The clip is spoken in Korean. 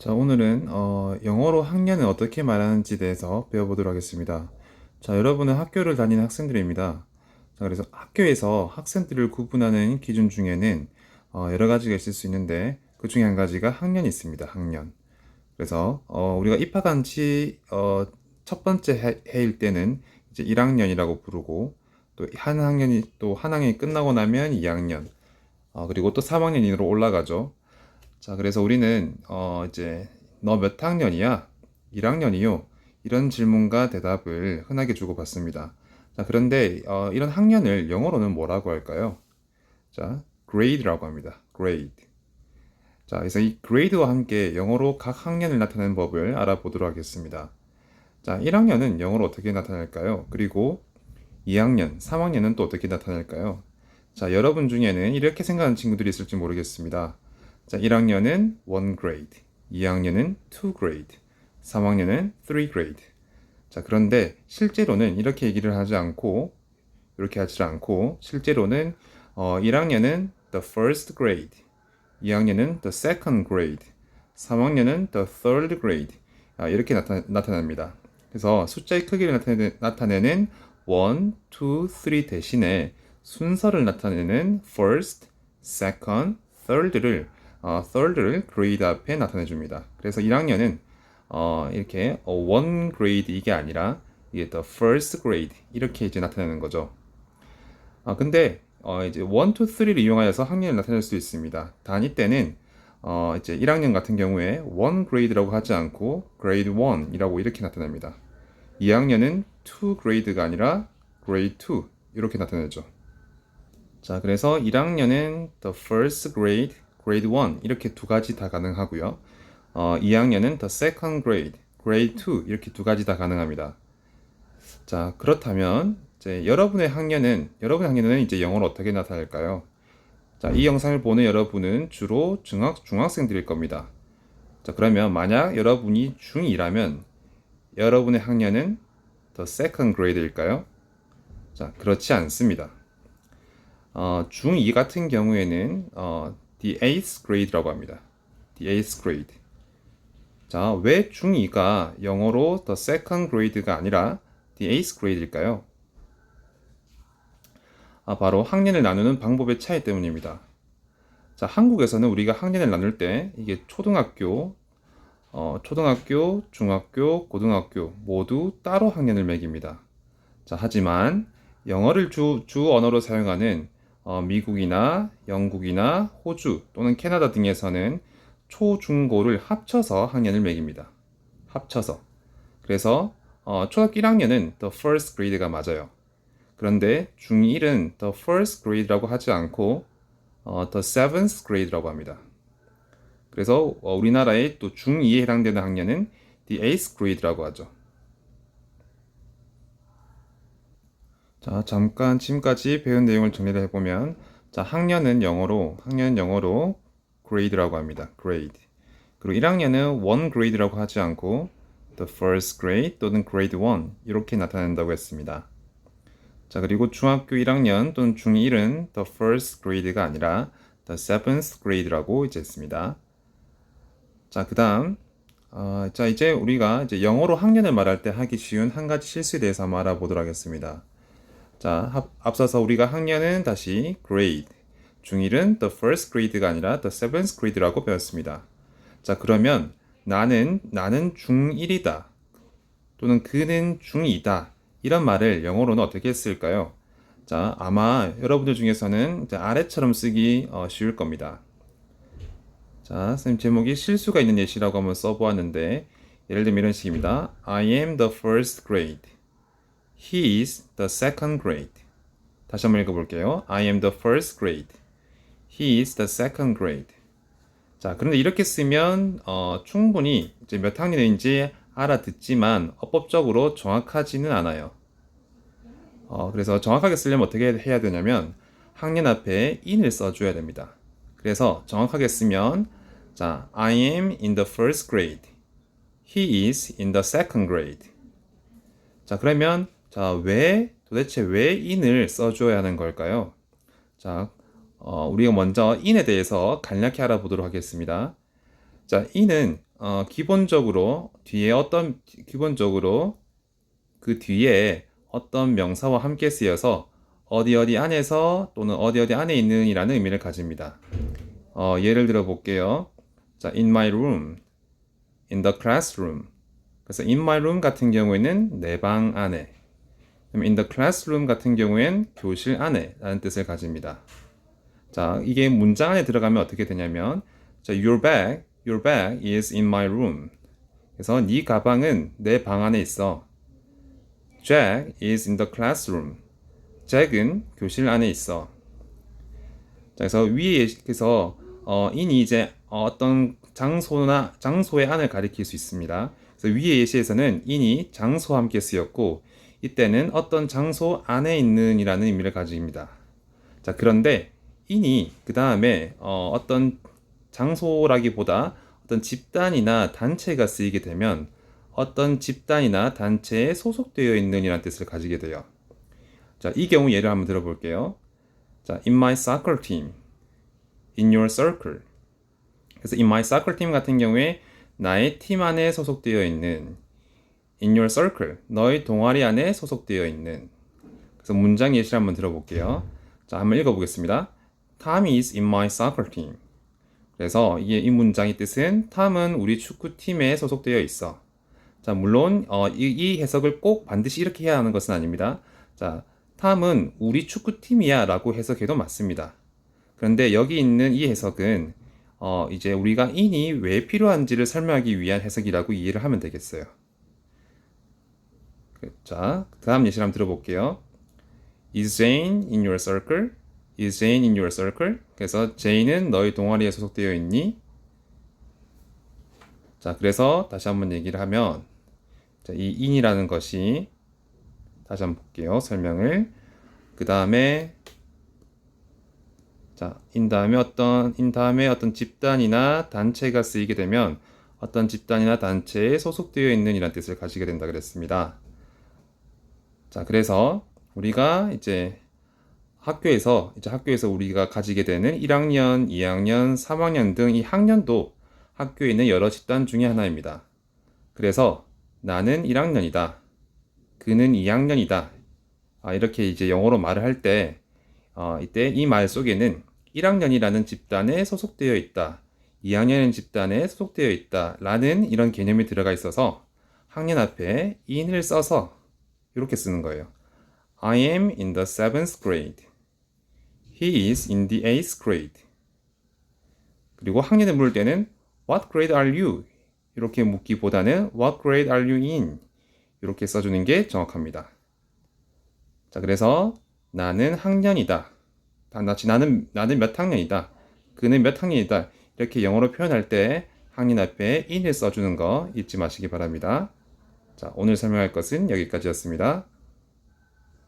자, 오늘은 어, 영어로 학년을 어떻게 말하는지에 대해서 배워보도록 하겠습니다. 자, 여러분은 학교를 다니는 학생들입니다. 자, 그래서 학교에서 학생들을 구분하는 기준 중에는 어, 여러 가지가 있을 수 있는데 그 중에 한 가지가 학년이 있습니다. 학년. 그래서 어, 우리가 입학한 지 어, 첫 번째 해, 해일 때는 이제 1학년이라고 부르고 또 한 학년이 또 한 학년이 끝나고 나면 2학년. 어, 그리고 또 3학년으로 올라가죠. 자, 그래서 우리는 어 이제 너 몇 학년이야? 1학년이요. 이런 질문과 대답을 흔하게 주고받습니다. 자, 그런데 어, 이런 학년을 영어로는 뭐라고 할까요? 자, grade라고 합니다. grade. 자, 그래서 이 grade와 함께 영어로 각 학년을 나타내는 법을 알아보도록 하겠습니다. 자, 1학년은 영어로 어떻게 나타날까요? 그리고 2학년, 3학년은 또 어떻게 나타날까요? 자, 여러분 중에는 이렇게 생각하는 친구들이 있을지 모르겠습니다. 자, 1학년은 1 grade, 2학년은 2 grade, 3학년은 3 grade. 자, 그런데 실제로는 이렇게 얘기를 하지 않고 이렇게 하지 않고 실제로는 어, 1학년은 the first grade, 2학년은 the second grade, 3학년은 the third grade. 아, 이렇게 나타, 나타납니다. 그래서 숫자의 크기를 나타내, 나타내는 1, 2, 3 대신에 순서를 나타내는 first, second, third를 어, third를 grade 앞에 나타내 줍니다. 그래서 1학년은 어, 이렇게 어, one grade 이게 아니라 이게 the first grade 이렇게 이제 나타내는 거죠. 아 근데 어, 이제 1, 2, 3를 이용하여서 학년을 나타낼 수 있습니다. 단위 때는 어, 이제 1학년 같은 경우에 1 grade라고 하지 않고 grade 1이라고 이렇게 나타납니다. 2학년은 2 grade가 아니라 grade 2 이렇게 나타내죠. 자, 그래서 1학년은 the first grade, grade 1 이렇게 두 가지 다 가능하고요. 어, 2학년은 the second grade, grade 2 이렇게 두 가지 다 가능합니다. 자, 그렇다면 이제 여러분의 학년은 여러분의 학년은 이제 영어로 어떻게 나타날까요? 자, 이 영상을 보는 여러분은 주로 중학 중학생들일 겁니다. 자, 그러면 만약 여러분이 중2라면 여러분의 학년은 the second grade일까요? 자, 그렇지 않습니다. 어, 중2 같은 경우에는 어, the eighth grade라고 합니다. the eighth grade. 자, 왜 중2가 영어로 the second grade가 아니라 the eighth grade일까요? 아, 바로 학년을 나누는 방법의 차이 때문입니다. 자, 한국에서는 우리가 학년을 나눌 때 이게 초등학교, 어, 초등학교, 중학교, 고등학교 모두 따로 학년을 매깁니다. 자, 하지만 영어를 주, 주 언어로 사용하는 어, 미국이나 영국이나 호주 또는 캐나다 등에서는 초, 중, 고를 합쳐서 학년을 매깁니다. 합쳐서. 그래서 어, 초등학교 1학년은 the first grade가 맞아요. 그런데 중1은 the first grade라고 하지 않고 어, the seventh grade라고 합니다. 그래서 어, 우리나라의 또 중2에 해당되는 학년은 the eighth grade라고 하죠. 자, 잠깐 지금까지 배운 내용을 정리를 해보면 자, 학년은 영어로 학년 영어로 grade라고 합니다. grade. 그리고 1학년은 one grade라고 하지 않고 the first grade 또는 grade 1 이렇게 나타낸다고 했습니다. 자, 그리고 중학교 1학년 또는 중1은 the first grade가 아니라 the seventh grade라고 이제 했습니다. 자, 그 다음, 어, 자, 이제 우리가 이제 영어로 학년을 말할 때 하기 쉬운 한 가지 실수에 대해서 한번 알아보도록 하겠습니다. 자, 합, 앞서서 우리가 학년은 다시 grade, 중1은 the first grade가 아니라 the seventh grade라고 배웠습니다. 자, 그러면 나는, 나는 중1이다. 또는 그는 중2다. 이런 말을 영어로는 어떻게 했을까요? 자, 아마 여러분들 중에서는 아래처럼 쓰기 어, 쉬울 겁니다. 자, 선생님 제목이 실수가 있는 예시라고 한번 써보았는데, 예를 들면 이런 식입니다. I am the first grade. He is the second grade. 다시 한번 읽어볼게요. I am the first grade. He is the second grade. 자, 그런데 이렇게 쓰면 어, 충분히 이제 몇 학년인지 알아듣지만 어법적으로 정확하지는 않아요. 어, 그래서 정확하게 쓰려면 어떻게 해야 되냐면 학년 앞에 in을 써줘야 됩니다. 그래서 정확하게 쓰면 자, I am in the first grade. He is in the second grade. 자, 그러면 자, 왜 도대체 왜 in을 써줘야 하는 걸까요? 자, 어, 우리가 먼저 in에 대해서 간략히 알아보도록 하겠습니다. 자, in은 어, 기본적으로 뒤에 어떤 기본적으로 그 뒤에 어떤 명사와 함께 쓰여서 어디 어디 안에서 또는 어디 어디 안에 있는이라는 의미를 가집니다. 어, 예를 들어 볼게요. 자, in my room, in the classroom. 그래서 in my room 같은 경우에는 내 방 안에, in the classroom 같은 경우엔 교실 안에 라는 뜻을 가집니다. 자, 이게 문장 안에 들어가면 어떻게 되냐면, 자, your bag, your bag is in my room. 그래서 네 가방은 내 방 안에 있어. Jack is in the classroom. 잭은 교실 안에 있어. 자, 그래서 위에 그래서 어, 인이 이제 어떤 장소나 장소의 안을 가리킬 수 있습니다. 그래서 위의 예시에서는 인이 장소와 함께 쓰였고 이때는 어떤 장소 안에 있는이라는 의미를 가집니다. 자, 그런데 인이 그 다음에 어, 어떤 장소라기보다 어떤 집단이나 단체가 쓰이게 되면 어떤 집단이나 단체에 소속되어 있는이라는 뜻을 가지게 돼요. 자, 이 경우 예를 한번 들어볼게요. 자, in my soccer team, in your circle. 그래서 in my soccer team 같은 경우에 나의 팀 안에 소속되어 있는 in your circle, 너의 동아리 안에 소속되어 있는. 그래서 문장 예시를 한번 들어볼게요. 자, 한번 읽어보겠습니다. Tom is in my soccer team. 그래서 이게 이 문장의 뜻은 탐은 우리 축구팀에 소속되어 있어. 자, 물론 어, 이, 이 해석을 꼭 반드시 이렇게 해야 하는 것은 아닙니다. 자, 탐은 우리 축구팀이야 라고 해석해도 맞습니다. 그런데 여기 있는 이 해석은 어, 이제 우리가 인이 왜 필요한지를 설명하기 위한 해석이라고 이해를 하면 되겠어요. 자, 다음 예시를 한번 들어볼게요. Is Jane in your circle? Is Jane in your circle? 그래서 제인은 너희 동아리에 소속되어 있니? 자, 그래서 다시 한번 얘기를 하면 자, 이 in이라는 것이 다시 한번 볼게요. 설명을. 그 다음에 자, in 다음에 어떤 in 다음에 어떤 집단이나 단체가 쓰이게 되면 어떤 집단이나 단체에 소속되어 있는 이란 뜻을 가지게 된다 그랬습니다. 자, 그래서 우리가 이제 학교에서 이제 학교에서 우리가 가지게 되는 1학년, 2학년, 3학년 등 이 학년도 학교에 있는 여러 집단 중에 하나입니다. 그래서 나는 1학년이다. 그는 2학년이다. 아, 이렇게 이제 영어로 말을 할 때, 어, 이때 이 말 속에는 1학년이라는 집단에 소속되어 있다. 2학년이라는 집단에 소속되어 있다. 라는 이런 개념이 들어가 있어서 학년 앞에 in을 써서 이렇게 쓰는 거예요. I am in the seventh grade. He is in the eighth grade. 그리고 학년을 물을 때는 What grade are you? 이렇게 묻기보다는 What grade are you in? 이렇게 써주는 게 정확합니다. 자, 그래서 나는 학년이다. 단지 나는 나는 몇 학년이다. 그는 몇 학년이다. 이렇게 영어로 표현할 때 학년 앞에 in을 써주는 거 잊지 마시기 바랍니다. 자, 오늘 설명할 것은 여기까지였습니다.